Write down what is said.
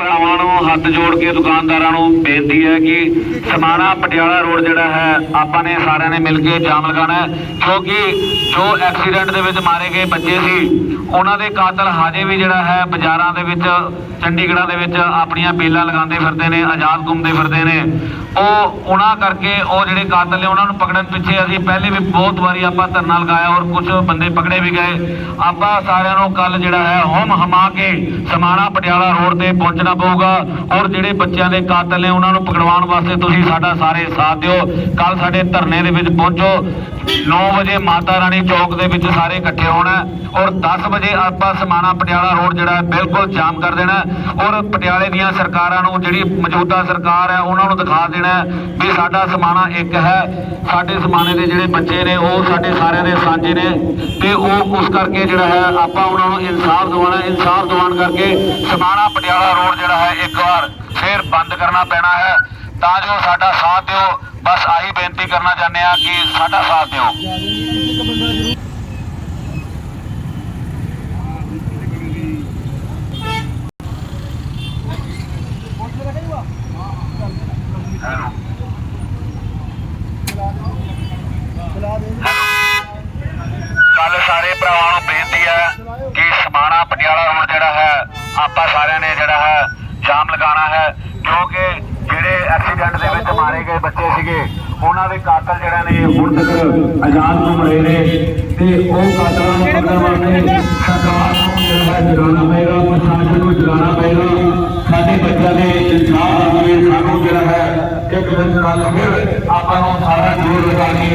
ਭਰਾਵਾਂ ਨੂੰ ਹੱਥ ਜੋੜ ਕੇ ਦੁਕਾਨਦਾਰਾਂ ਨੂੰ ਬੇਨਤੀ ਹੈ ਕਿ ਸਮਾਣਾ ਪਟਿਆਲਾ ਰੋਡ ਜਿਹੜਾ ਹੈ, ਆਪਾਂ ਨੇ ਸਾਰਿਆਂ ਨੇ ਮਿਲ ਕੇ ਜਾਮ ਲਗਾਉਣਾ ਕਿਉਂਕਿ ਜੋ ਐਕਸੀਡੈਂਟ ਦੇ ਵਿੱਚ ਮਾਰੇ ਗਏ ਬੱਚੇ ਸੀ, ਉਹਨਾਂ ਦੇ ਕਾਤਲ ਹਾਜੇ ਵੀ ਜਿਹੜਾ ਹੈ, ਬਾਜ਼ਾਰਾਂ ਦੇ ਵਿੱਚ, ਚੰਡੀਗੜ੍ਹਾਂ ਦੇ ਵਿੱਚ ਆਪਣੀਆਂ ਬੇਲਾਂ ਲਗਾਉਂਦੇ ਫਿਰਦੇ ਨੇ, ਆਜ਼ਾਦ ਘੁੰਮਦੇ ਫਿਰਦੇ ਨੇ। ਉਹ ਉਹਨਾਂ ਕਰਕੇ ਉਹ ਜਿਹੜੇ ਕਾਤਲ ਨੇ ਉਹਨਾਂ ਨੂੰ ਪਕੜਨ ਪਿੱਛੇ ਅਸੀਂ ਪਹਿਲੇ ਵੀ ਬਹੁਤ ਵਾਰੀ ਆਪਾਂ ਧਰਨਾ ਲਗਾਇਆ ਔਰ ਕੁਝ ਬੰਦੇ ਪਕੜੇ ਵੀ ਗਏ। ਆਪਾਂ ਸਾਰਿਆਂ ਨੂੰ ਕੱਲ ਜਿਹੜਾ ਹੈ ਹਮ ਹਮਾ ਕੇ ਸਮਾਣਾ ਪਟਿਆਲਾ ਰੋਡ ਤੇ ਪਹੁੰਚਣਾ ਪਊਗਾ ਔਰ ਜਿਹੜੇ ਬੱਚਿਆਂ ਦੇ ਕਾਤਲ ਨੇ ਉਹਨਾਂ ਨੂੰ ਪਕੜਵਾਉਣ ਵਾਸਤੇ ਤੁਸੀਂ ਸਾਡਾ ਸਾਰੇ ਸਾਥ ਦਿਓ। ਕੱਲ ਸਾਡੇ ਧਰਨੇ ਦੇ ਵਿੱਚ ਪਹੁੰਚੋ। 9 ਵਜੇ ਮਾਤਾ ਰਾਣੀ ਚੌਕ ਦੇ ਵਿੱਚ ਸਾਰੇ ਇਕੱਠੇ ਹੋਣਾ ਔਰ 10 ਵਜੇ ਆਪਾਂ ਸਮਾਣਾ ਪਟਿਆਲਾ ਰੋਡ ਜਿਹੜਾ ਬਿਲਕੁਲ ਜਾਮ ਕਰ ਦੇਣਾ ਔਰ ਪਟਿਆਲੇ ਦੀਆਂ ਸਰਕਾਰਾਂ ਨੂੰ ਜਿਹੜੀ ਮੌਜੂਦਾ ਸਰਕਾਰ ਹੈ ਉਹਨਾਂ ਨੂੰ ਦਿਖਾ ਦੇਣਾ ਹੈ ਵੀ ਸਾਡਾ ਸਮਾਣਾ ਇੱਕ ਹੈ। ਸਾਡੇ ਸਮਾਣੇ ਦੇ ਜਿਹੜੇ ਬੱਚੇ ਨੇ, ਉਹ ਸਾਡੇ ਸਾਰਿਆਂ ਦੇ ਸਾਂਝੇ ਨੇ ਤੇ ਉਹ ਉਸ ਕਰਕੇ ਜਿਹੜਾ ਹੈ, ਆਪਾਂ ਉਹਨਾਂ ਨੂੰ ਇਨਸਾਫ ਦਿਵਾਉਣਾ ਇਨਸਾਫ ਦਿਵਾਉਣ ਕਰਕੇ ਸਮਾਣਾ ਪਟਿਆਲਾ ਰੋਡ ਜਿਹੜਾ ਹੈ, ਇੱਕ ਵਾਰ ਫੇਰ ਬੰਦ ਕਰਨਾ ਪੈਣਾ ਹੈ। ਤਾਂ ਜੋ ਸਾਡਾ ਸਾਥ ਦਿਓ। ਬਸ ਆਹੀ ਬੇਨਤੀ ਕਰਨਾ ਚਾਹੁੰਦੇ ਆ ਕਿ ਸਾਡਾ ਸਾਥ ਦਿਓ ਕੱਲ ਸਾਰੇ ਭਰਾਵਾਂ ਨੂੰ ਬੇਨਤੀ ਹੈ ਕਿ ਸਮਾਣਾ ਪਟਿਆਲਾ ਰੋਡ ਜਿਹੜਾ ਹੈ ਆਪਾਂ ਸਾਰਿਆਂ ਨੇ ਜਿਹੜਾ ਹੈ ਜਾਮ ਲਗਾਉਣਾ ਹੈ ਕਿਉਂਕਿ ਜਿਹੜੇ ਐਕਸੀਡੈਂਟ ਦੇ ਵਿੱਚ ਮਾਰੇ ਗਏ ਬੱਚੇ ਸੀਗੇ ਉਹਨਾਂ ਦੇ ਕਾਤਲ ਜਿਹੜਾ ਨੇ ਹੁਣ ਤੱਕ ਆਜ਼ਾਦ ਘੁੰਮ ਰਹੇ ਨੇ ਤੇ ਉਹ ਕਾਤਲਾਂ ਨੂੰ ਪਕੜਨ ਵਾਸਤੇ ਸਰਕਾਰ ਨੂੰ ਜਿਹੜਾ ਹੈ ਜਗਾਉਣਾ ਪਏਗਾ ਪ੍ਰਸ਼ਾਸਨ ਨੂੰ ਜਗਾਉਣਾ ਪਏਗਾ। ਸਾਡੇ ਬੱਚਿਆਂ ਦੇ ਇਨਸਾਫ ਹੋਵੇ ਸਾਨੂੰ ਜਿਹੜਾ ਹੈ ਇੱਕ ਦਿਨ ਕੱਲ ਫਿਰ ਆਪਾਂ ਨੂੰ ਸਾਰਾ ਜੋਰ ਲਗਾ ਕੇ